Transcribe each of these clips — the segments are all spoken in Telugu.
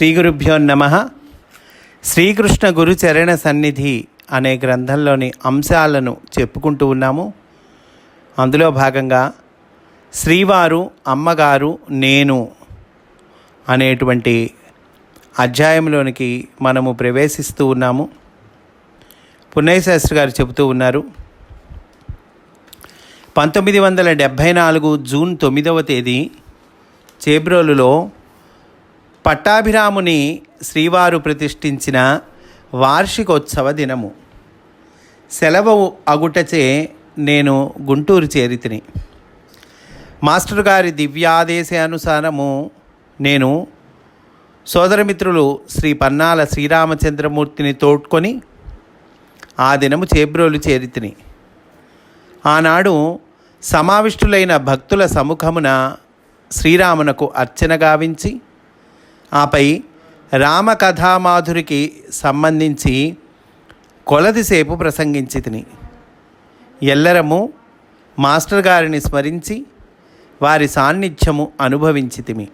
శ్రీ గురుభ్యో నమ. శ్రీకృష్ణ గురు చరణ సన్నిధి అనే గ్రంథంలోని అంశాలను చెప్పుకుంటూ ఉన్నాము. అందులో భాగంగా శ్రీవారు అమ్మగారు నేను అనేటువంటి అధ్యాయంలోనికి మనము ప్రవేశిస్తూ ఉన్నాము. పున్నయశాస్త్రి గారు చెబుతూ ఉన్నారు. పంతొమ్మిది వందల డెబ్భై నాలుగు జూన్ తొమ్మిదవ తేదీ చేబ్రోలులో పట్టాభిరాముని శ్రీవారు ప్రతిష్ఠించిన వార్షికోత్సవ దినము. సెలవు అగుటచే నేను గుంటూరు చేరితిని. మాస్టర్ గారి దివ్యాదేశానుసారము నేను సోదరమిత్రులు శ్రీ పన్నాల శ్రీరామచంద్రమూర్తిని తోడ్కొని ఆ దినము చేబ్రోలు చేరితిని. ఆనాడు సమావిష్టులైన భక్తుల సముఖమున శ్రీరామునకు అర్చన గావించి ఆపై రామకథామాధురికి సంబంధించి కొలదిసేపు ప్రసంగించి తిని. ఎల్లరము మాస్టర్ గారిని స్మరించి వారి సాన్నిధ్యము అనుభవించితిమి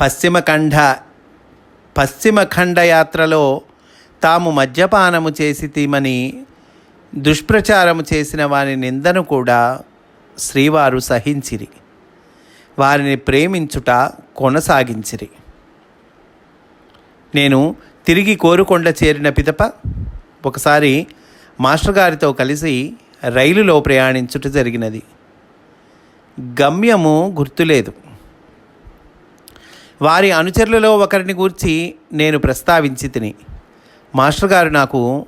పశ్చిమ ఖండ పశ్చిమ యాత్రలో తాము మద్యపానము చేసి తీమని దుష్ప్రచారము చేసిన వారి నిందను కూడా శ్రీవారు సహించిరి. వారిని ప్రేమించుట కొనసాగించిరి. నేను తిరిగి కోరుకొండ చేరిన పిదప ఒకసారి మాస్టర్ గారితో కలిసి రైలులో ప్రయాణించుట జరిగినది. గమ్యము గుర్తులేదు. వారి అనుచరులలో ఒకరిని గూర్చి నేను ప్రస్తావించి తిని మాస్టర్ గారు నాకు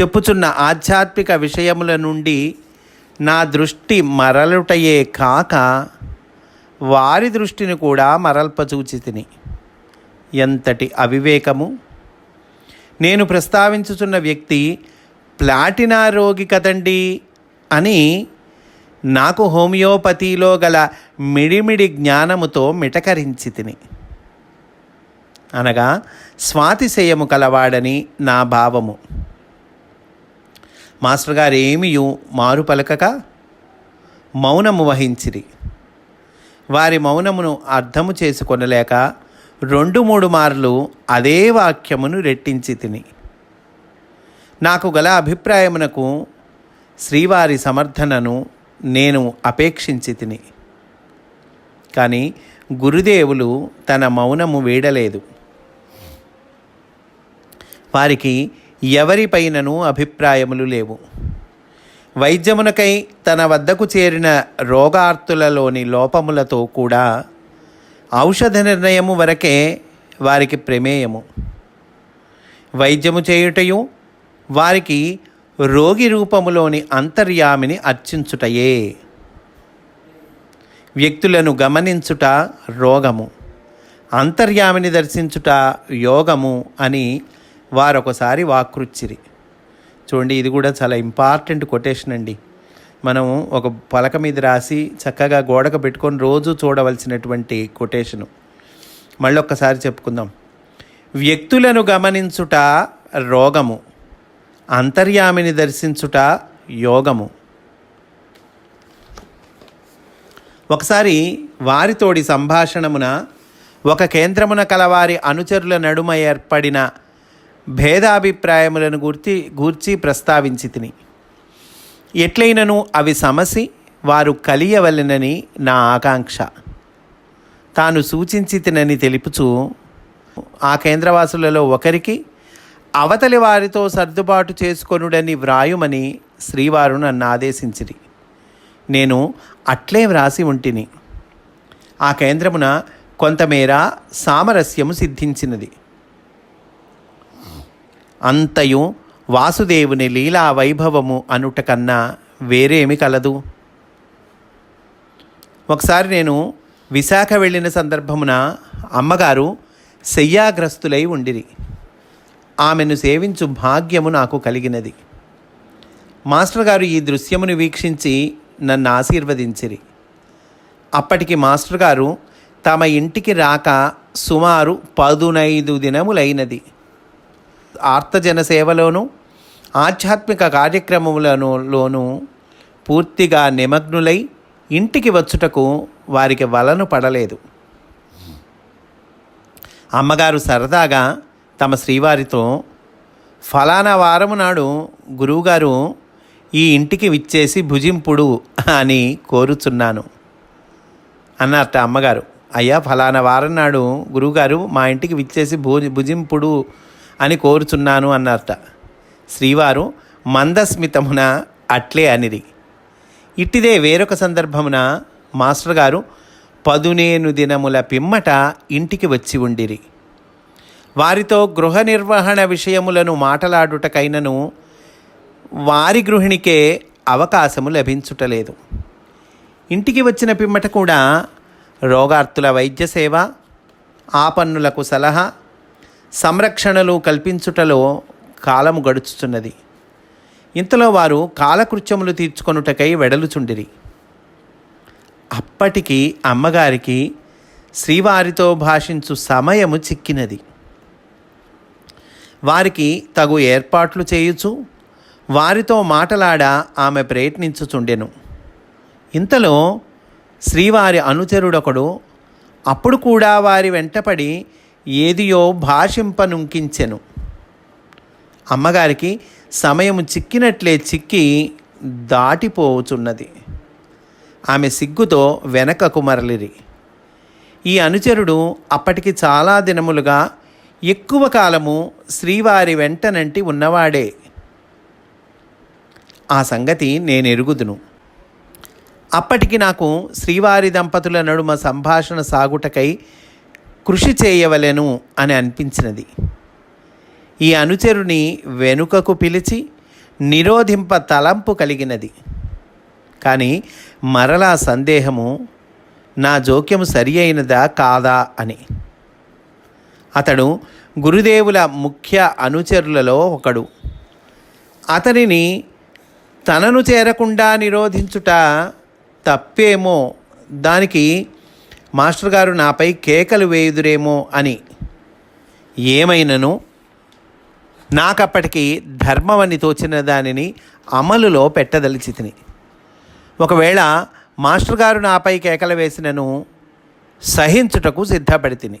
చెప్పుచున్న ఆధ్యాత్మిక విషయముల నుండి నా దృష్టి మరలుటయే కాక వారి దృష్టిని కూడా మరల్పచూచితిని. ఎంతటి అవివేకము! నేను ప్రస్తావించుచున్న వ్యక్తి ప్లాటినా రోగి కదండి అని నాకు హోమియోపతిలో గల మిడిమిడి జ్ఞానముతో మిటకరించి తిని అనగా స్వాతిశయము కలవాడని నా భావము. మాస్టర్ గారు ఏమియు మారు పలకక? మౌనము వహించిరి. వారి మౌనమును అర్థము చేసుకొనలేక రెండు మూడు మార్లు అదే వాక్యమును రెట్టించి తిని. నాకు గల అభిప్రాయమునకు శ్రీవారి సమర్థనను నేను అపేక్షించి తిని. కానీ గురుదేవులు తన మౌనము వీడలేదు. వారికి ఎవరిపైనను అభిప్రాయములు లేవు. వైద్యమునకై తన వద్దకు చేరిన రోగార్తులలోని లోపములతో కూడా ఔషధ నిర్ణయము వరకే వారికి ప్రమేయము. వైద్యము చేయుటయు వారికి రోగి రూపములోని అంతర్యామిని అర్చించుటయే. వ్యక్తులను గమనించుట రోగము అంతర్యామిని దర్శించుట యోగము అని వారొకసారి వాకృచ్చిరి. చూడండి ఇది కూడా చాలా ఇంపార్టెంట్ కొటేషన్ అండి. మనం ఒక పలక మీద రాసి చక్కగా గోడకు పెట్టుకొని రోజు చూడవలసినటువంటి కొటేషను. మళ్ళీ ఒక్కసారి చెప్పుకుందాం. వ్యక్తులను గమనించుట రోగము అంతర్యామిని దర్శించుట యోగము. ఒకసారి వారితోడి సంభాషణమున ఒక కేంద్రమున కలవారి అనుచరుల నడుమ ఏర్పడిన భేదాభిప్రాయములను గుర్తి గూర్చి ప్రస్తావించి తిని ఎట్లయినను అవి సమసి వారు కలియవలెనని నా ఆకాంక్ష. తాను సూచించి తినని తెలుపుచు ఆ కేంద్రవాసులలో ఒకరికి అవతలి వారితో సర్దుబాటు చేసుకొనుడని వ్రాయుమని శ్రీవారు నన్ను ఆదేశించిరి. నేను అట్లే వ్రాసి ఉంటిని. ఆ కేంద్రమున కొంతమేర సామరస్యము సిద్ధించినది. అంతయు వాసుదేవుని లీలా వైభవము అనుట కన్నా వేరేమి కలదు. ఒకసారి నేను విశాఖ వెళ్ళిన సందర్భమున అమ్మగారు శయ్యాగ్రస్తులై ఉండిరి. ఆమెను సేవించు భాగ్యము నాకు కలిగినది. మాస్టర్ గారు ఈ దృశ్యమును వీక్షించి నన్ను ఆశీర్వదించిరి. అప్పటికి మాస్టర్ గారు తమ ఇంటికి రాక సుమారు పదునైదు దినములైనది. ఆర్తజన సేవలోనూ ఆధ్యాత్మిక కార్యక్రమములలోనూ పూర్తిగా నిమగ్నులై ఇంటికి వచ్చుటకు వారికి వలను పడలేదు. అమ్మగారు సరదాగా తమ శ్రీవారితో ఫలానా వారము నాడు గురువుగారు ఈ ఇంటికి విచ్చేసి భుజింపుడు అని కోరుచున్నాను అన్నట్ట అమ్మగారు. అయ్యా ఫలానా వారం నాడు గురువుగారు మా ఇంటికి విచ్చేసి భుజింపుడు అని కోరుచున్నాను అన్నారట. శ్రీవారు మందస్మితమున అట్లే అనిరి. ఇట్టిదే వేరొక సందర్భమున మాస్టర్ గారు పదునేను దినముల పిమ్మట ఇంటికి వచ్చి ఉండిరి. వారితో గృహ నిర్వహణ విషయములను మాటలాడుటకైనను వారి గృహిణికే అవకాశము లభించుటలేదు. ఇంటికి వచ్చిన పిమ్మట కూడా రోగార్తుల వైద్య సేవ ఆపన్నులకు సలహా సంరక్షణలు కల్పించుటలో కాలము గడుచుచున్నది. ఇంతలో వారు కాలకృత్యములు తీర్చుకొనుటకై వెడలుచుండిరి. అప్పటికి అమ్మగారికి శ్రీవారితో భాషించు సమయము చిక్కినది. వారికి తగు ఏర్పాట్లు చేయుచు వారితో మాటలాడ ఆమె ప్రయత్నించుచుండెను. ఇంతలో శ్రీవారి అనుచరుడొకడు అప్పుడు కూడా వారి వెంటపడి ఏదియో భాషింపనుంకించెను. అమ్మగారికి సమయము చిక్కినట్లే చిక్కి దాటిపోవుచున్నది ఆమె సిగ్గుతో వెనకకు మరలిరి ఈ అనుచరుడు అప్పటికి చాలా దినములుగా ఎక్కువ కాలము శ్రీవారి వెంటనంటి ఉన్నవాడే. ఆ సంగతి నేను ఎరుగుదును అప్పటికి నాకు శ్రీవారి దంపతుల నడుమ సంభాషణ సాగుటకై కృషి చేయవలెను అని అనిపించినది. ఈ అనుచరుని వెనుకకు పిలిచి నిరోధింప తలంపు కలిగినది. కానీ మరలా సందేహము నా జోక్యము సరి అయినదా కాదా అని. అతడు గురుదేవుల ముఖ్య అనుచరులలో ఒకడు. అతనిని తనను చేరకుండా నిరోధించుట తప్పేమో దానికి మాస్టర్ గారు నాపై కేకలు వేయుదురేమో అని. ఏమైనను? నాకప్పటికి ధర్మమని తోచిన దానిని అమలులో పెట్టదలిచి తిని ఒకవేళ మాస్టర్ గారు నాపై కేకలు వేసినను సహించుటకు సిద్ధపడి తిని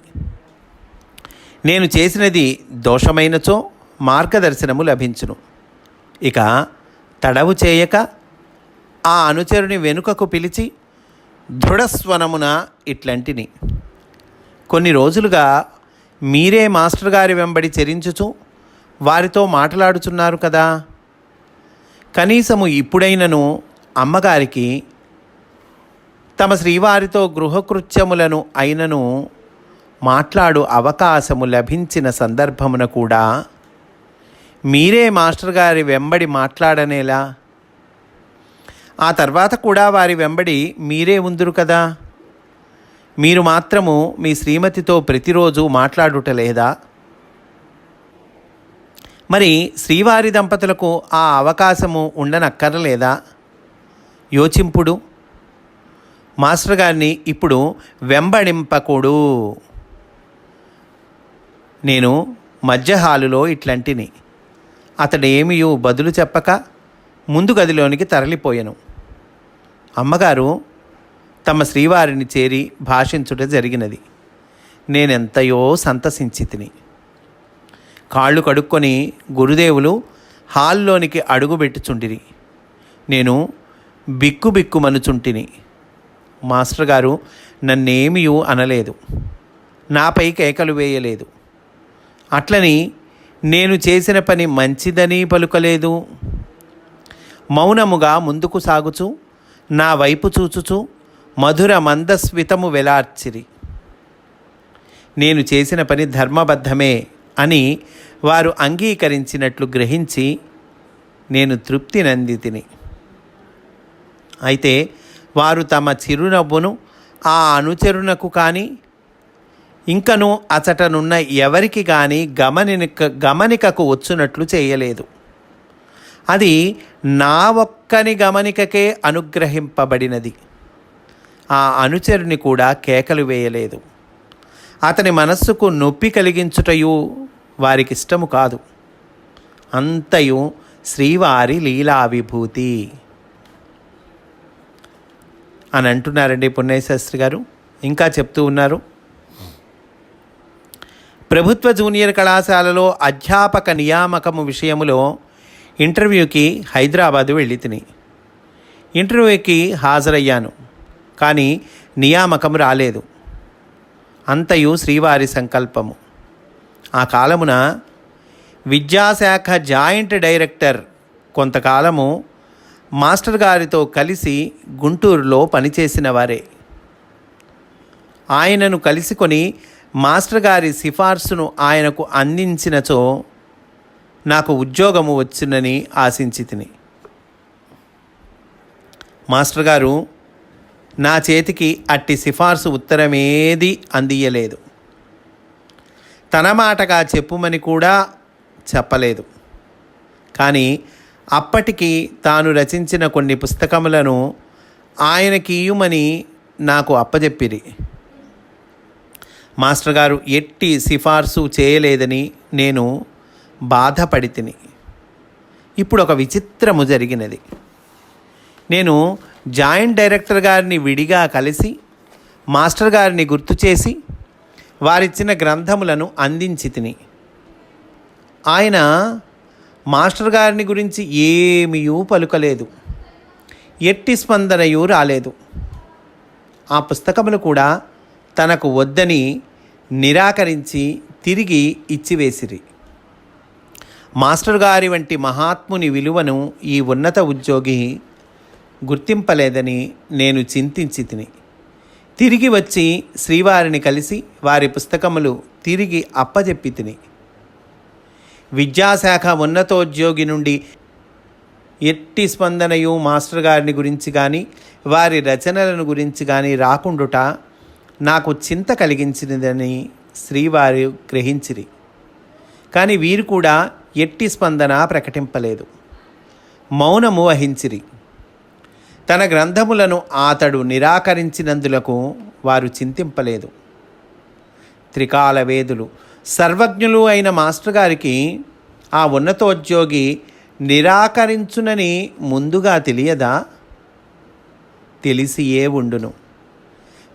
నేను చేసినది దోషమైనచో మార్గదర్శనము లభించును. ఇక తడవు చేయక ఆ అనుచరుని వెనుకకు పిలిచి దృఢస్వనమున ఇట్లాంటిని. కొన్ని రోజులుగా మీరే మాస్టర్ గారి వెంబడి చెరించుచు వారితో మాట్లాడుచున్నారు కదా. కనీసము ఇప్పుడైనను అమ్మగారికి తమ శ్రీవారితో గృహకృత్యములను అయినను మాట్లాడు అవకాశము లభించిన సందర్భమున కూడా మీరే మాస్టర్ గారి వెంబడి మాట్లాడనేలా ఆ తర్వాత కూడా వారి వెంబడి మీరే ఉందురు కదా? మీరు మాత్రము మీ శ్రీమతితో ప్రతిరోజు మాట్లాడుట లేదా? మరి శ్రీవారి దంపతులకు ఆ అవకాశము ఉండనక్కర్లేదా? యోచింపుడు. మాస్టర్ గారిని ఇప్పుడు వెంబడింపకుడు. నేను మధ్య హాలులో ఇట్లాంటిని. అతడు ఏమియో బదులు చెప్పక ముందు గదిలోనికి తరలిపోయాను. అమ్మగారు తమ శ్రీవారిని చేరి భాషించుట జరిగినది. నేనెంతయో సంతసించి తిని కాళ్ళు కడుక్కొని గురుదేవులు హాల్లోనికి అడుగుబెట్టుచుండిరి నేను బిక్కు బిక్కుమనుచుంటిని. మాస్టర్ గారు నన్నేమియూ అనలేదు. నాపై కేకలు వేయలేదు. అట్లని నేను చేసిన పని మంచిదని పలుకలేదు. మౌనముగా ముందుకు సాగుచు నా వైపు చూచుచు మధుర మందస్వితము వెలార్చిరి. నేను చేసిన పని ధర్మబద్ధమే అని వారు అంగీకరించినట్లు గ్రహించి నేను తృప్తి నందితిని. అయితే వారు తమ చిరునవ్వును ఆ అనుచరునకు కానీ ఇంకను అచటనున్న ఎవరికి కానీ గమనిక గమనికకు వచ్చునట్లు చేయలేదు. అది నా ఒక్కని గమనికకే అనుగ్రహింపబడినది. ఆ అనుచరుని కూడా కేకలు వేయలేదు. అతని మనస్సుకు నొప్పి కలిగించుటయు వారికిష్టము కాదు. అంతయు శ్రీవారి లీలా విభూతి అని అంటున్నారండి పుణ్యశాస్త్రి గారు. ఇంకా చెప్తూ ఉన్నారు. ప్రభుత్వ జూనియర్ కళాశాలలో అధ్యాపక నియామకము విషయములో ఇంటర్వ్యూకి హైదరాబాదు వెళ్ళి తిని. ఇంటర్వ్యూకి హాజరయ్యాను కానీ నియామకం రాలేదు. అంతయు శ్రీవారి సంకల్పము. ఆ కాలమున విద్యాశాఖ జాయింట్ డైరెక్టర్ కొంతకాలము మాస్టర్ గారితో కలిసి గుంటూరులో పనిచేసిన వారే. ఆయనను కలుసుకొని మాస్టర్ గారి సిఫార్సును ఆయనకు అందించినచో నాకు ఉద్యోగము వచ్చిందని ఆశించి తిని. మాస్టర్ గారు నా చేతికి అట్టి సిఫార్సు ఉత్తరమేది అందియలేదు. తన మాటగా చెప్పుమని కూడా చెప్పలేదు. కానీ అప్పటికి తాను రచించిన కొన్ని పుస్తకములను ఆయనకి ఇయ్యమని నాకు అప్పజెప్పిరి. మాస్టర్ గారు ఎట్టి సిఫార్సు చేయలేదని నేను బాధపడి తిని ఇప్పుడు ఒక విచిత్రము జరిగినది. నేను జాయింట్ డైరెక్టర్ గారిని విడిగా కలిసి మాస్టర్ గారిని గుర్తు చేసి వారిచ్చిన గ్రంథములను అందించి తిని ఆయన మాస్టర్ గారిని గురించి ఏమీయూ పలుకలేదు. ఎట్టి స్పందనయు రాలేదు. ఆ పుస్తకములు కూడా తనకు వద్దని నిరాకరించి తిరిగి ఇచ్చివేసిరి. మాస్టర్ గారి వంటి మహాత్ముని విలువను ఈ ఉన్నత ఉద్యోగి గుర్తింపలేదని నేను చింతించి తిని. తిరిగి వచ్చి శ్రీవారిని కలిసి వారి పుస్తకములు తిరిగి అప్పజెప్పి తిని. విద్యాశాఖ ఉన్నతోద్యోగి నుండి ఎట్టి స్పందనయు మాస్టర్ గారిని గురించి కానీ వారి రచనలను గురించి కానీ రాకుండుట నాకు చింత కలిగించినదని శ్రీవారు గ్రహించిరి. కానీ వీరు కూడా ఎట్టి స్పందన ప్రకటింపలేదు. మౌనము వహించిరి. తన గ్రంథములను అతడు నిరాకరించినందులకు వారు చింతింపలేదు. త్రికాల వేదులు. సర్వజ్ఞులు అయిన మాస్టర్ గారికి ఆ ఉన్నతోద్యోగి నిరాకరించునని ముందుగా తెలియదా? తెలిసి ఏ ఉండును.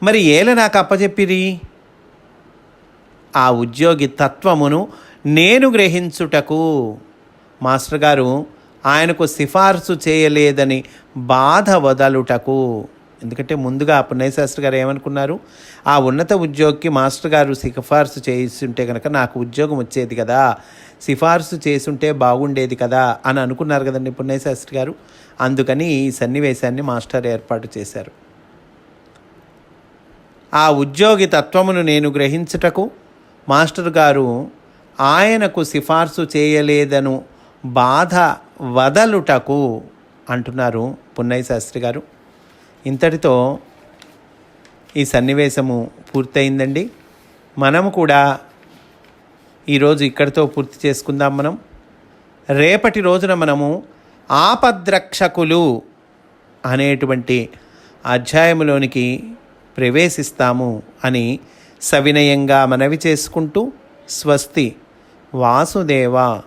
మరి ఏల నాకు అప్పచెప్పిరి ఆ ఉద్యోగి తత్వమును నేను గ్రహించుటకు మాస్టర్ గారు ఆయనకు సిఫార్సు చేయలేదని బాధ వదలుటకు. ఎందుకంటే ముందుగా పుణ్యశాస్త్రి గారు ఏమనుకున్నారు? ఆ ఉన్నత ఉద్యోగికి మాస్టర్ గారు సిఫార్సు చేస్తుంటే కనుక నాకు ఉద్యోగం వచ్చేది కదా సిఫార్సు చేసుంటే బాగుండేది కదా అని అనుకున్నారు కదండి పుణ్యశాస్త్రి గారు. అందుకని ఈ సన్నివేశాన్ని మాస్టర్ ఏర్పాటు చేశారు. ఆ ఉద్యోగి తత్వమును నేను గ్రహించుటకు మాస్టర్ గారు ఆయనకు సిఫార్సు చేయలేదను బాధ వదలుటకు అంటున్నారు పున్నయ్య శాస్త్రి గారు. ఇంతటితో ఈ సన్నివేశము పూర్తయిందండి. మనము కూడా ఈరోజు ఇక్కడితో పూర్తి చేసుకుందాం మనం. రేపటి రోజున మనము ఆపద్రక్షకులు అనేటువంటి అధ్యాయములోనికి ప్రవేశిస్తాము అని సవినయంగా మనవి చేసుకుంటూ స్వస్తి వాసుదేవ